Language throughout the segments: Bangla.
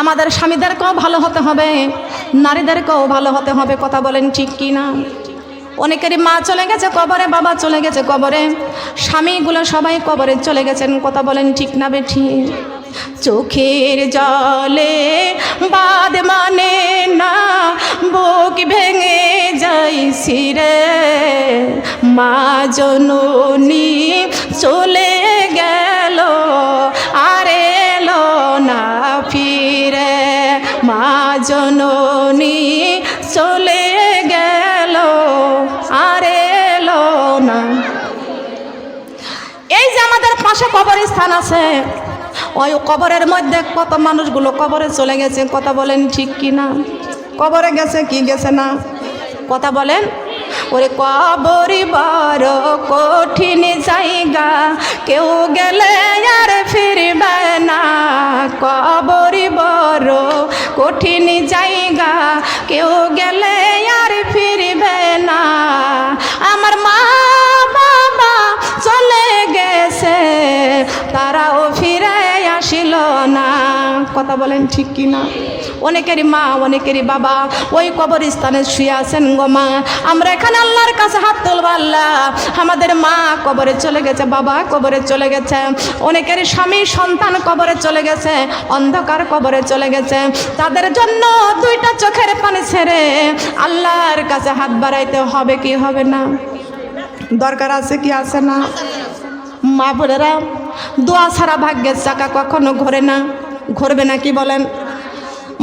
আমাদের স্বামীদেরকেও ভালো হতে হবে? নারীদেরকেও ভালো হতে হবে? কথা বলেন ঠিক কি না অনেকেরই মা চলে গেছে কবরে, বাবা চলে গেছে কবরে। স্বামীগুলো সবাই কবরে চলে গেছেন, কথা বলেন ঠিক না বেঠি? চোখের জলে বাদ মানে না, বুক ভেঙে যাইছি রে মা জননী চলে গেল আর জননী চলে গেল, আর এলো না। এই যে আমাদের পাশে কবরস্থান আছে, ওই কবরের মধ্যে কত মানুষগুলো কবরে চলে গেছে, কথা বলেন ঠিক কি না? কবরে গেছে কি গেছে না? কথা বলেন। ওরে কবরি বড় কঠিন জায়গা, কেউ গেলে আর ফিরবে না। কবরি বড় কঠিন জায়গা, কেউ গেলে আর ফিরবে না। আমার মা বাবা চলে গেছে, তারাও ফিরে আসিল না। কথা বলেন ঠিক কি না অনেকেরই মা, অনেকেরই বাবা, ওই কবরস্থানে শুয়ে আছেন গো মা। আমরা এখানে আল্লাহর কাছে হাত তুলব আল্লাহ। আমাদের মা কবরে চলে গেছে, বাবা কবরে চলে গেছে। অনেকেরই স্বামী, সন্তান কবরে চলে গেছে, অন্ধকার কবরে চলে গেছে। তাদের জন্য দুইটা চোখের পানি ছেড়ে আল্লাহর কাছে হাত বাড়াইতে হবে কি হবে না? দরকার আছে কি আছে না? মা বোনেরা, দোয়া ছাড়া ভাগ্যের চাকা কখনো ঘোরে না। ঘুরবে না কি বলেন?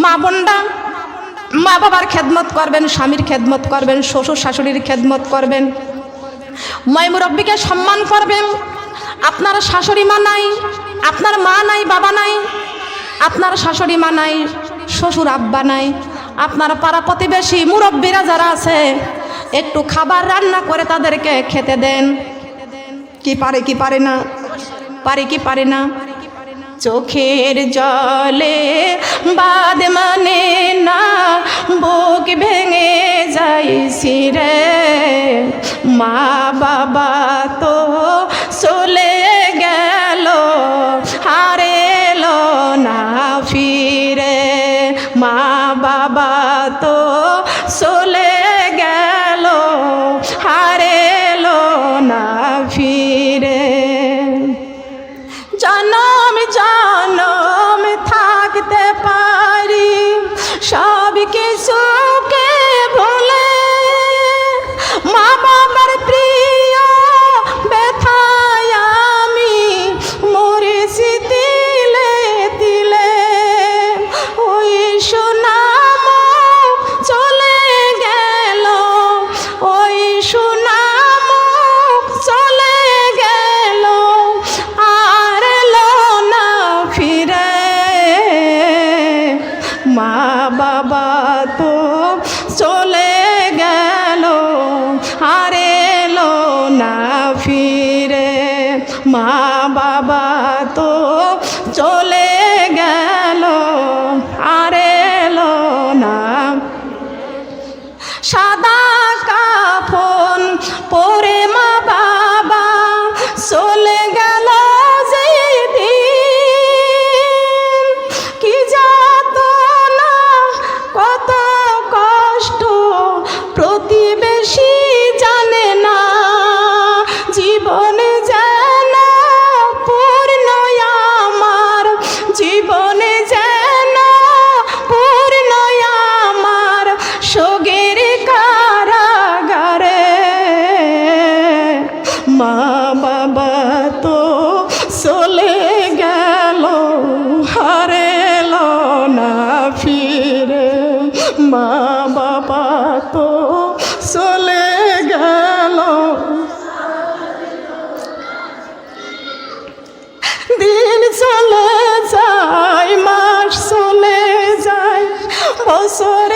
মা বোনরা, মা বাবার খেদমত করবেন, স্বামীর খেদমত করবেন, শ্বশুর শাশুড়ির খেদমত করবেন। মাই মুরব্বীকে সম্মান করবেন। আপনার শাশুড়ি মা নাই, আপনার মা নাই, বাবা নাই, আপনার শাশুড়ি মা নাই, শ্বশুর আব্বা নাই। আপনার পাড়া প্রতিবেশী মুরব্বীরা যারা আছে, একটু খাবার রান্না করে তাদেরকে খেতে দেন। কি পারে কি পারে না? পারে, কি পারে না? চোখের জলে বাদ মানে না বুক ভেঙে যাইছি রে মা বাবা বছরে যায়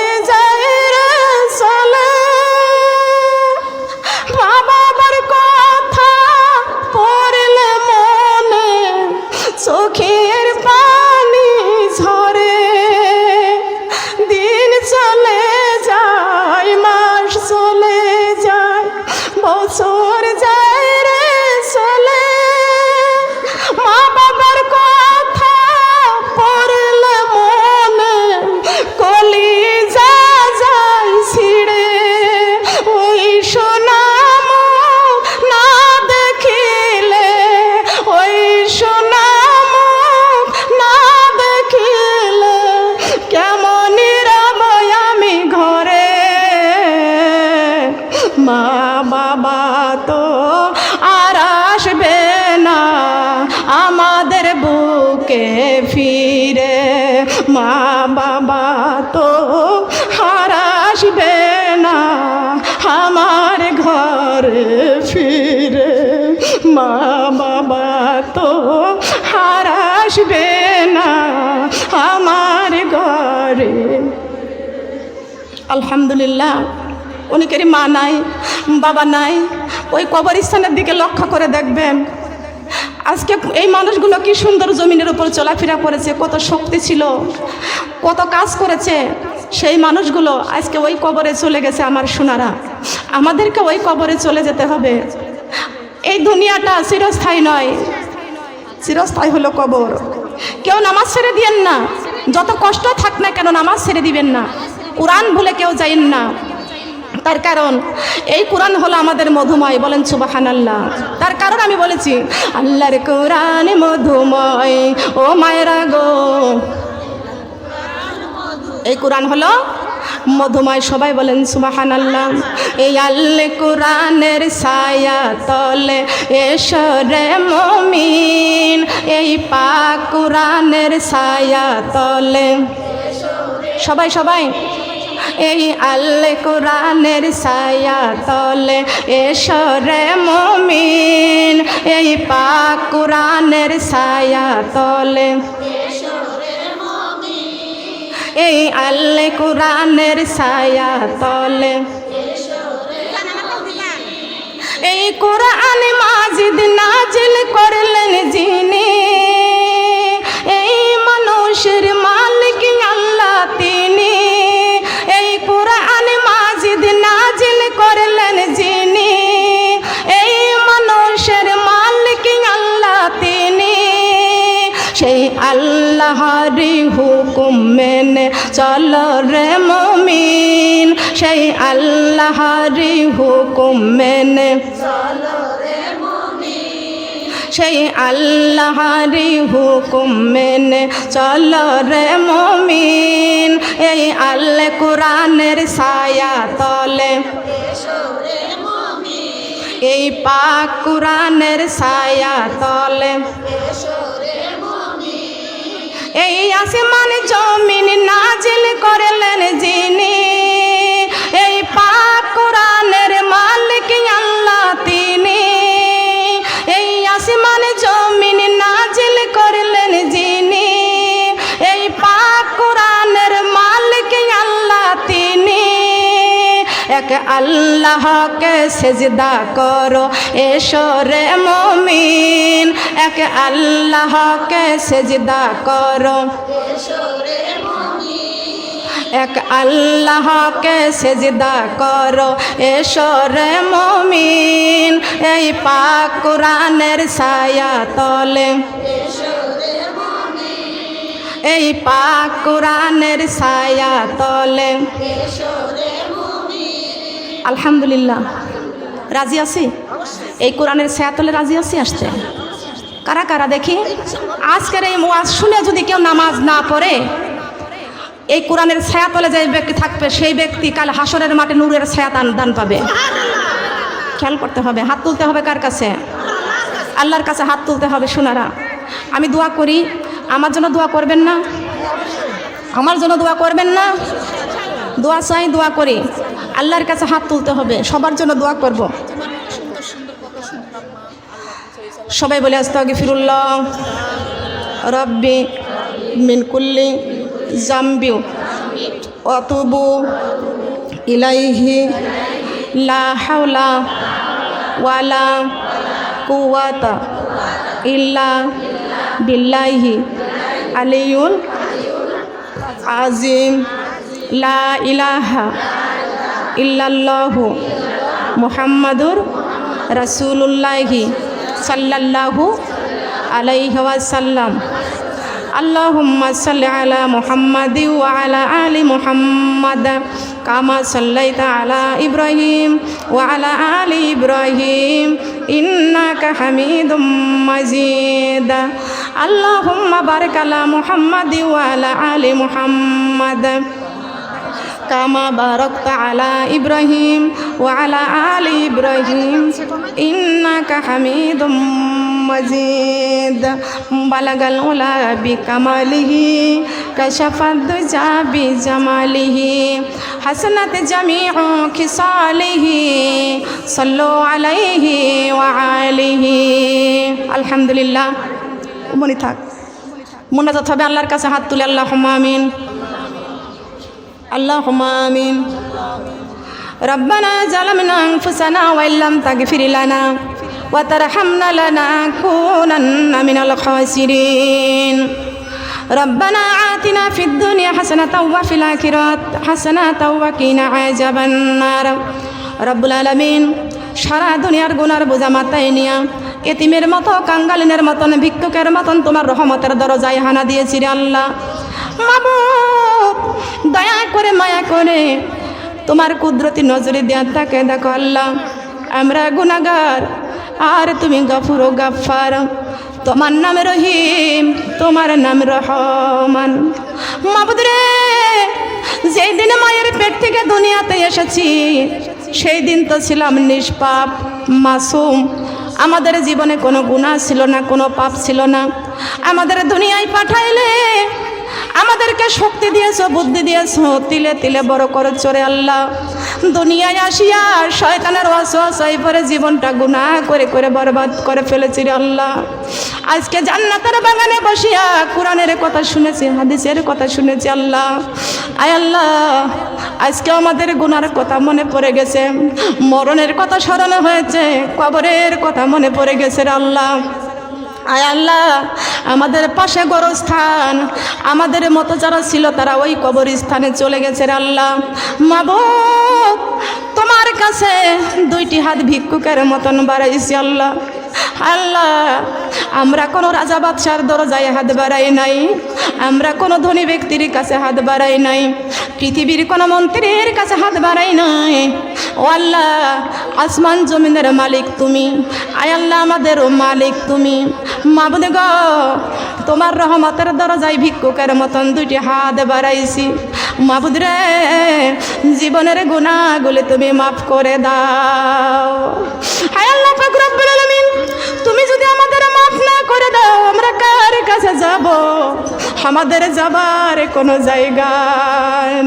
বাবা তো আর আসবে না। আমাদের বুকে ফিরে মা বাবা তো আর আসবে না। আমার ঘর ফিরে মা বাবা তো আর আসবে না। আমার ঘরে আলহামদুলিল্লাহ। অনেকেরই মা নাই, বাবা নাই। ওই কবরস্থানের দিকে লক্ষ্য করে দেখবেন, আজকে এই মানুষগুলো কি সুন্দর জমিনের উপর চলাফেরা করেছে, কত শক্তি ছিল, কত কাজ করেছে। সেই মানুষগুলো আজকে ওই কবরে চলে গেছে আমার সোনারা। আমাদেরকে ওই কবরে চলে যেতে হবে। এই দুনিয়াটা চিরস্থায়ী নয়। চিরস্থায়ী হলো কবর। কেউ নামাজ ছেড়ে দিয়েন না। যত কষ্ট থাক না কেন নামাজ ছেড়ে দিবেন না। কোরআন ভুলে কেউ যাইন না। তার কারণ, এই কোরআন হলো আমাদের মধুময়, বলেন সুবাহান আল্লাহ তার কারণ আমি বলেছি, আল্লাহর কোরআন মধুময়, ও মায়েরা গো। এই কোরআন হলো মধুময়, সবাই বলেন সুবাহান আল্লাহ এই আল্লে কোরআনের ছায়া তলে এসরে মমিন, এই পাক কোরআনের ছায়া তলে। সবাই সবাই। এই আল্লে কোরআনের ছায়া তলে এসরে মমিন। এই পাক কোরআনের ছায়া তলে এই আল্লে কোরআনের ছায়া তলে এই কোরআন মাজিদ নাজিল করলেন যিনি। আল্লাহরি হুকুম মেনে চল রে মমিন। সেই আল্লাহরি হুকুম মেনে সেই আল্লাহরি হুকুম মেনে চল রে মমিন। এই আল্লে কোরআনের ছায়া তলে এই পাক কোরআনের ছায়া তলে এই আসমান জমিন নাজিল করলেন যিনি। এই পাক কোরআনের মালিক আল্লাহ তিনি। এই আসমান জমিন নাজিল করলেন যিনি। এই পাক কোরআনের মালিক আল্লাহ তিনি। এক আল্লাহকে সেজদা করো এসরে মমিন। এক আল্লাহকে সেজদা করো। এক আল্লাহকে সেজদা করো। এসরে মমিন, এই পাক কোরআনের ছায়া তলে। এই পাক কোরআনের ছায়া তলে। আলহামদুলিল্লাহ। রাজি আছি? এই কোরআনের ছায়া তলে রাজি আছি আসতে? কারা কারা দেখি? আজকের এই ওয়াজ শুনে যদি কেউ নামাজ না পড়ে, এই কোরআনের ছায়া তলে যে ব্যক্তি থাকবে, সেই ব্যক্তি কাল হাসরের মাঠে নূরের ছায়া দান পাবে। খেয়াল করতে হবে, হাত তুলতে হবে কার কাছে? আল্লাহর কাছে হাত তুলতে হবে সোনারা। আমি দোয়া করি, আমার জন্য দোয়া করবেন না? আমার জন্য দোয়া করবেন না? দোয়া চাই, দোয়া করি। আল্লাহর কাছে হাত তুলতে হবে, সবার জন্য দোয়া করব। সবাই বলে আসতে ফিরুল্লাহ রব্বি মিন কুল্লি জাম্বিউ অতুবু ইলাইহি। লা হাওলা ওয়ালা কুওয়াতা ইল্লা বিল্লাহি। আলিউল আজিম লা ইলাহা ইল্লাল্লাহু মুহাম্মাদুর রাসূলুল্লাহি। সাল্লাল্লাহু আলাইহি ওয়াসাল্লাম اللهم صل على محمد وعلى آل محمد كما صليت على إبراهيم وعلى آل إبراهيم إنك حميد مجيد اللهم بارك على محمد وعلى آل محمد কামা বারক আলা ইব্রাহিম ও আলা আল ইব্রাহিম। ইন্নাকা হামিদুম মজিদ। বালাগাল উলা বিকামালিহি কশফাদ্দুজা বিজামালিহি হাসনাত জামিউ খিসালিহি, সাল্লু আলাইহি ওয়া আলিহি। আলহামদুলিল্লাহ। মনে থাক। মনে যত হবে আল্লাহর কাছে হাত তুলে আল্লাহ আমিন। আল্লাহ আমিন ربنا ظلمنا أنفسنا وإن لم تغفر لنا وترحمنا لنكونن من الخاسرين ربنا آتنا في الدنيا حسنة وفي الآخرة حسنة وقنا عذاب النار رب العالمين সারা দুনিয়ার গুনার বোঝা মাথায় নিয়া এতিমের মতো কাঙ্গালিনের মতন ভিক্ষুকের মতন তোমার রহমতের দরজায় হানা দিয়েছি রে আল্লাহ মাবুদ দয়া করে মায়া করে তোমার কুদরতি নজরে দেয়া তাকে দেখো আল্লাহ। আমরা গুনাগার আর তুমি গফুর ও গাফার তোমার নাম রহিম, তোমার নাম রহমান। মাবুদ রে, যেই দিনে মায়ের পেট থেকে দুনিয়াতে এসেছি, সেই দিন তো ছিলাম নিষ্পাপ, মাসুম। আমাদের জীবনে কোনো গুণা ছিল না, কোনো পাপ ছিল না। আমাদের দুনিয়ায় পাঠাইলে আমাদেরকে শক্তি দিয়েছ, বুদ্ধি দিয়েছ, তিলে তিলে বড় করে চড়ে আল্লাহ। দুনিয়ায় আসিয়া শয়তানের ওয়াসওয়াসাই পরে জীবনটা গুনাহ করে করে বরবাদ করে ফেলেছি রে আল্লাহ। আজকে জান্নাতের বাগানে বসিয়া কোরআনের কথা শুনেছি, হাদিসের কথা শুনেছি আল্লাহ। আয় আল্লাহ, আজকে আমাদের গুনার কথা মনে পড়ে গেছে। মরণের কথা স্মরণ হয়েছে, কবরের কথা মনে পড়ে গেছে রে আল্লাহ। আয় আল্লাহ, আমাদের পাশে গরস্থান। আমাদের মতো যারা ছিল তারা ওই কবরস্থানে চলে গেছে আল্লাহ। মাবুদ তোমার কাছে দুইটি হাত ভিক্ষুকের মতন বাড়াইছি আল্লাহ। আল্লাহ, আমরা কোনো রাজা বাদশার দরজায় হাত বাড়াই নাই। আমরা কোনো ধনী ব্যক্তির কাছে হাত বাড়াই নাই। পৃথিবীর কোনো মন্ত্রীর কাছে হাত বাড়াই নাই। ও আল্লাহ, আসমান জমিনের মালিক তুমি। আয় আল্লাহ আমাদেরও মালিক তুমি। মাবুদ গ, তোমার রহমতের দরজায় ভিক্ষুকের মতন দুটি হাত বাড়াইছি। মাবুদ রে, জীবনের গুণাগুলি তুমি মাফ করে দাও। হায় আল্লাহ পাক রব্বুল আলামিন, তুমি যদি আমাদের মাফ না করে দাও, আমরা কার কাছে যাব? আমাদের যাবার কোনো জায়গা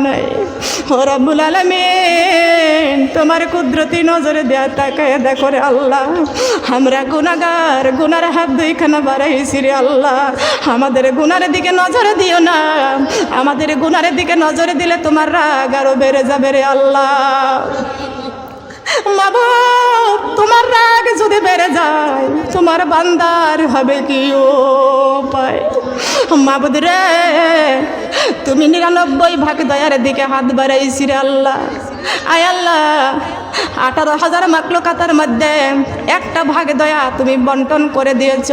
নাই। রব্বুল আলামিন, তোমার কুদরতি নজরে দেয়া তাকায় দেখো রে আল্লাহ। আমরা গুনাগার, গুনার হাত দুইখানা বাড়াইছি রে আল্লাহ। আমাদের গুনার দিকে নজর দিও না। আমাদের গুনার দিকে নজর দিলে তোমার রাগ আরও বেড়ে যাবে রে আল্লাহ। তোমার রাগ যদি বেড়ে যায়, তোমার বান্দার হবে কি উপায়? মাবুদ রে, তুমি নিরানব্বই ভাগ দয়ার দিকে হাত বাড়াইছি রে আল্লাহ। আয় আল্লাহ আঠারো হাজার মাকলকাতার মধ্যে একটা ভাগ দয়া তুমি বন্টন করে দিয়েছ।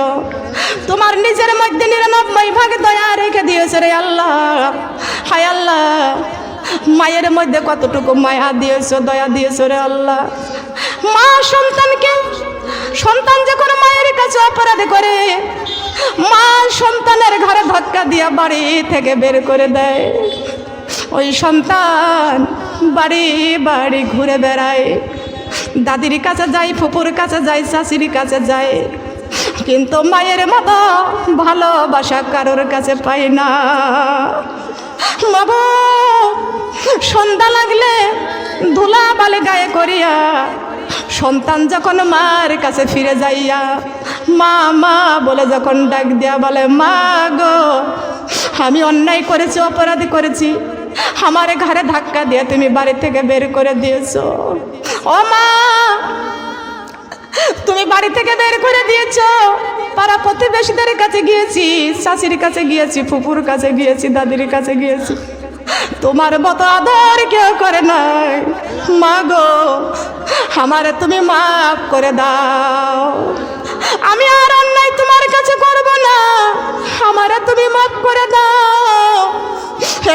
তোমার নিজের মধ্যে নিরানব্বই ভাগ দয়া রেখে দিয়েছে রে আল্লাহ। হায় আল্লাহ, মায়ের মধ্যে কতটুকু মায়া দিয়েছ, দয়া দিয়েছ রে আল্লাহ। মা সন্তানকে, সন্তান যখন মায়ের কাছে অপরাধ করে, মা সন্তানের ঘরে ধাক্কা দিয়া বাড়ি থেকে বের করে দেয়। ওই সন্তান বাড়ি বাড়ি ঘুরে বেড়ায়। দাদির কাছে যায় ফুপুর কাছে যায় শাশুড়ির কাছে যায় কিন্তু মায়ের মতো ভালোবাসা কারোর কাছে পাই না। বাবা, সন্ধ্যা লাগলে ধুলা বালে গায়ে করিয়া সন্তান যখন মার কাছে ফিরে যাইয়া, মা মা বলে যখন ডাক দিয়া বলে, মা গো, আমি অন্যায় করেছি, অপরাধী করেছি। আমার ঘরে ধাক্কা দিয়ে তুমি বাড়ি থেকে বের করে দিয়েছ। ও মা, তুমি বাড়ি থেকে বের করে দিয়েছ। পাড়া প্রতিবেশীদের কাছে গিয়েছি, শাশুড়ির কাছে গিয়েছি ফুপুর কাছে গিয়েছি, দাদির কাছে গিয়েছি। তোমার মতো আদর কেউ করে নাই। মা গো, আমারে তুমি মাফ করে দাও। আমি আর অন্যায় তোমার কাছে করব না। আমারা তুমি মাফ করে দাও।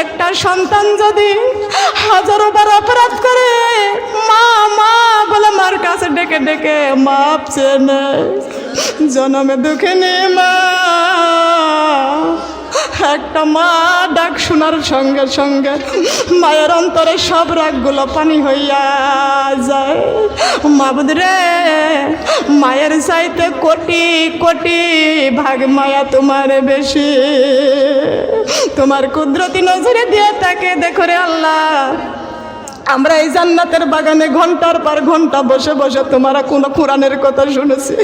একটা সন্তান যদি হাজারো বার অপরাধ করে, মা মা বলে মার কাছে ডেকে ডেকে মাপ চেনে জনমে দুঃখে মা। একটা মা ডাক শোনার সঙ্গে সঙ্গে মায়ের অন্তরে সব রাগগুলো পানি হইয়া যায়। মাবুদ রে, মায়ের চাইতে কোটি কোটি ভাগ মায়া তোমার বেশি। তোমার কুদরতি নজরে দিয়ে তাকে দেখো রে আল্লাহ। আমরা এই জান্নাতের বাগানে ঘণ্টার পর ঘণ্টা বসে বসে তোমার কোন কোরআনের কথা শুনেছি,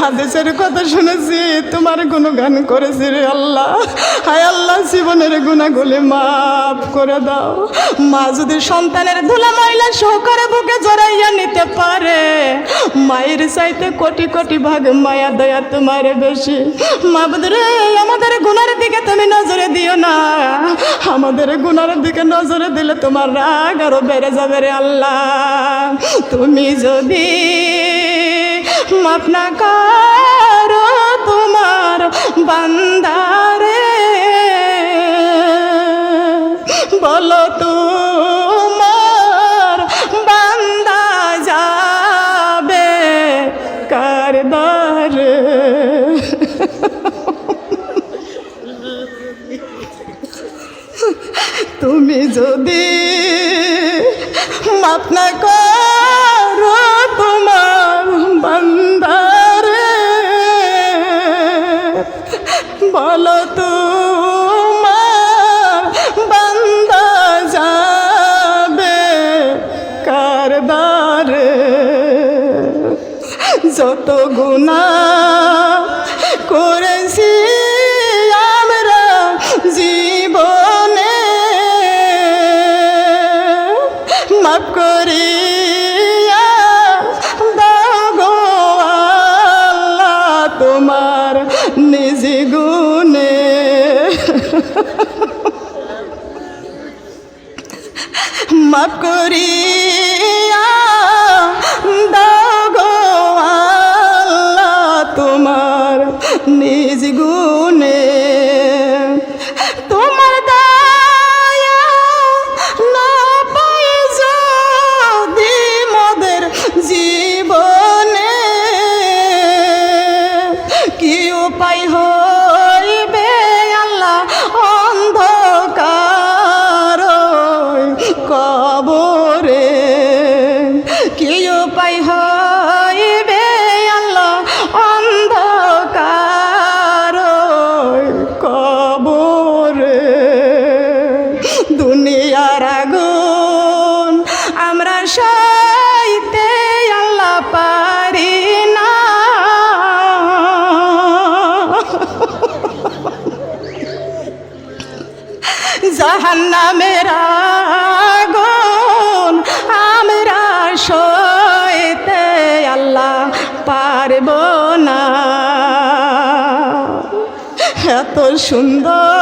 হাদিসের কথা শুনেছি, তোমার গান করেছি রে আল্লাহ। হায় আল্লাহ, জীবনের গুণাগুলি মাফ করে দাও। মা যদি সন্তানের ধুলা ময়লা সহকারে বুকে জড়াইয়া নিতে পারে, মায়ের চাইতে কোটি কোটি ভাগ মায়া দয়া তোমার বেশি। মাবুদ রে, আমাদের গুণার দিকে তুমি নজরে দিও না। আমাদের গুণার দিকে নজরে দিলে তোমার রাগ আরও বেড়ে যাবে রে আল্লাহ, তুমি যদি মাপ না করো তোমার বান্দারে, বলো তোমার বান্দা যাবে কার দ্বারে তুমি যদি মাপ তোমার বান্দারে। বলো যাবে যত গুণা করেছি মাফ করিয়া জাহান্নামের আগুন আমরা সইতে আল্লাহ পারব না। এত সুন্দর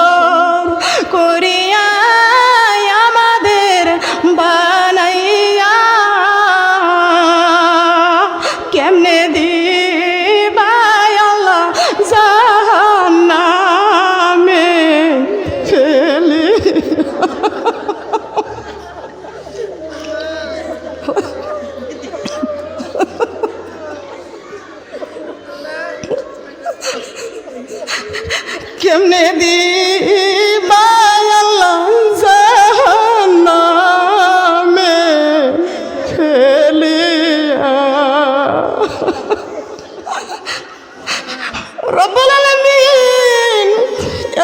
রব্বুল আলামিন,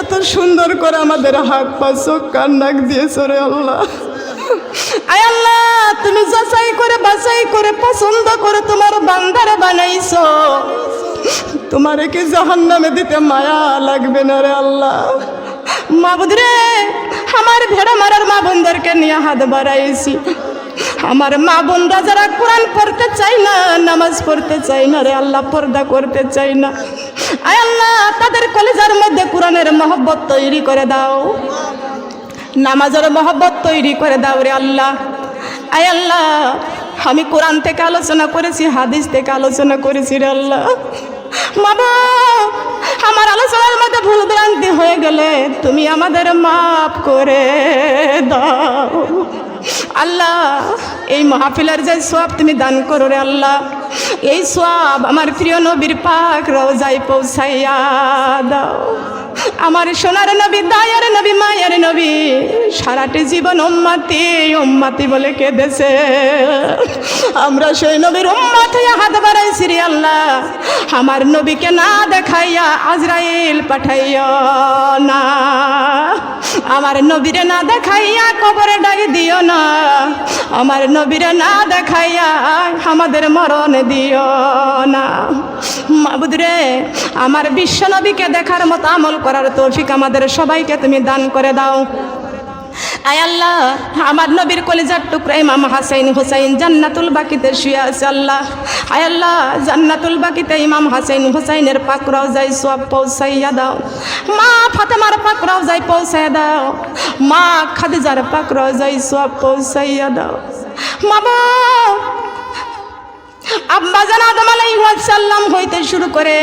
এত সুন্দর করে আমাদের হাত পা, চোখ কান, নাক দিয়েছ রে আল্লাহ। আয় আল্লাহ, তুমি যাচাই করে, বাছাই করে, পছন্দ করে তোমার বান্দারে বানাইছো। তোমার কি জাহান নামে দিতে মায়া লাগবে না রে আল্লাহ? মাবুদ রে, আমার ভেড়া মারার মা বোনদেরকে নিয়ে হাত বাড়াইছি। আমার মা বোনরা যারা কোরআন পড়তে চাই না, নামাজ পড়তে চাই না রে আল্লাহ, পর্দা করতে চাই না। আয় আল্লাহ, তাদের কলেজার মধ্যে কোরআনের মহব্বত তৈরি করে দাও। নামাজের মহব্বত তৈরি করে দাও রে আল্লাহ। আয় আল্লাহ, আমি কোরআন থেকে আলোচনা করেছি, হাদিস থেকে আলোচনা করেছি রে আল্লাহ। বাবা, আমার আলোচনার মধ্যে ভুল ভ্রান্তি হয়ে গেলে তুমি আমাদের মাফ করে দাও। আল্লাহ, এই মাহফিলার যে সব তুমি দান করো রে আল্লাহ। এই সব আমার প্রিয় নবীর পাক রোজাই পৌঁছাইয়া দাও। আমার সোনার নবী, দায়ার নবী, মায়ের নবী, সারাটি জীবন উম্মাতি উম্মাতি বলে কেঁদেছে। আমরা সেই নবীর উম্মাত হাত বাড়াইছি রে আল্লাহ। আমার নবীকে না দেখাইয়া আজরাইল পাঠাইয়া না। আমার নবীরে না দেখাইয়া কবরে ডাকি দিও না। আমার নবীরে না দেখাইয়া আমাদের মরণ দিও না। মাবুদ রে, আমার বিশ্ব নবীকে দেখার মতো আমল করার তৌফিক আমাদের সবাইকে তুমি দান করে দাও। আল্লাহ, আমার নবীর কলিজার টুকরা ইমাম হাসাইন হুসাইন জান্নাতুল বাকিতে শুয়ে আছে আল্লাহ। আল্লাহ, জান্নাতুল বাকিতে ইমাম হাসাইন হুসাইনের পাকরাও যাই সব পৌঁছাইয়া দাও। মা ফাতেমার পাকরাও যাই পৌঁছাইয়া দাও। মা খাদিজার পাকরাও যাই সব পৌঁছাইয়া দাও। মা আব্বা জান আদম আলাইসাল্লাম হইতে শুরু করে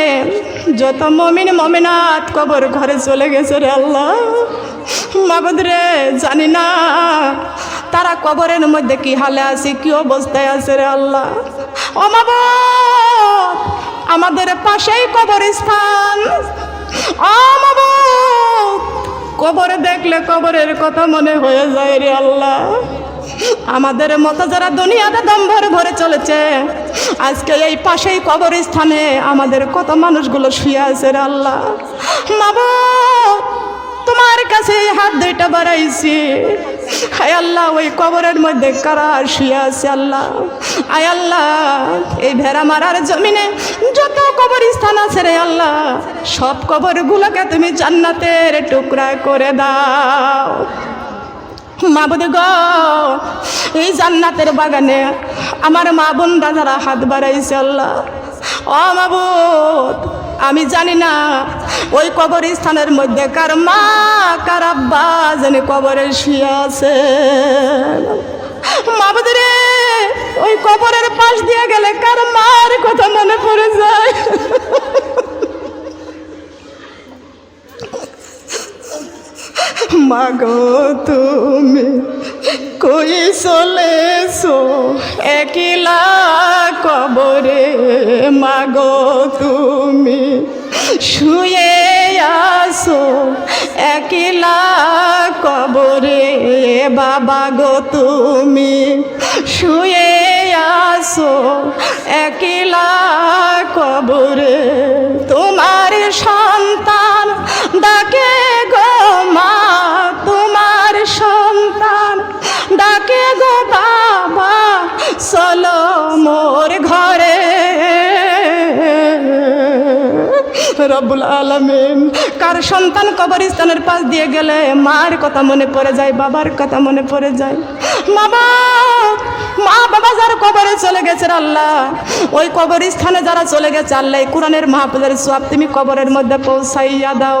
যত মমিন মমিনাত কবর ঘরে চলে গেছে রে আল্লাহ। মাবুদ রে, জানি না তারা কবরের মধ্যে কি হালে আছে, কি অবস্থায় আছে রে আল্লাহ। ও আমাদের পাশেই কবরস্থান। ও কবরে দেখলে কবরের কথা মনে হয়ে যায় রে আল্লাহ। আমাদের মতো যারা দুনিয়াতে দম ভরে ভরে চলেছে আজকে এই পাশেই কবরস্থানে আমাদের কত মানুষগুলো শুয়ে আছে রে আল্লাহ। মাবো তোমার কাছে হাত দুইটা বাড়াইছি। হায় আল্লাহ, ওই কবরের মধ্যে কারা শুয়ে আছে আল্লাহ? আয় আল্লাহ, এই ভেড়া মারার জমিনে যত কবরস্থান আছে রে আল্লাহ, সব কবরগুলোকে তুমি জান্নাতের টুকরা করে দাও। মাবুদ গ, এই জান্নাতের বাগানে আমার মা বোন দাদারা হাত বাড়াইছে আল্লাহ। ও মাবুদ, আমি জানি না ওই কবরস্থানের মধ্যে কার মা, কার আব্বা জানি কবরে শুয়ে আছে। মাবুদ রে, ওই কবরের পাশ দিয়ে গেলে কার মার কথা মনে পড়ে যায়? মাগো তুমি, কই চলেছো? একিলা কবরে মাগো তুমি, শুয়ে আসো একিলা কবরে বাবা গো তুমি, শুয়ে আসো একিলা কবরে তোমার সন্তান ডাকে রব্বুল আলমিন। কার সন্তান কবরস্থানের পাশ দিয়ে গেলে মার কথা মনে পড়ে যায়, বাবার কথা মনে পড়ে যায়। বাবা, মা বাবা যারা কবরে চলে গেছে আল্লাহ। ওই কবরস্থানে যারা চলে গেছে, আল্লাহ কোরআনের মাহফুজের সব তুমি কবরের মধ্যে পৌঁছাইয়া দাও।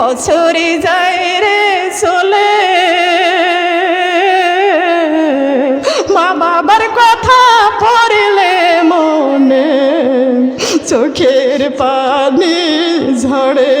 বছরে যায় রে চলে। মা বাবার কথা পড়লে মনে চোখের পানি ঝরে।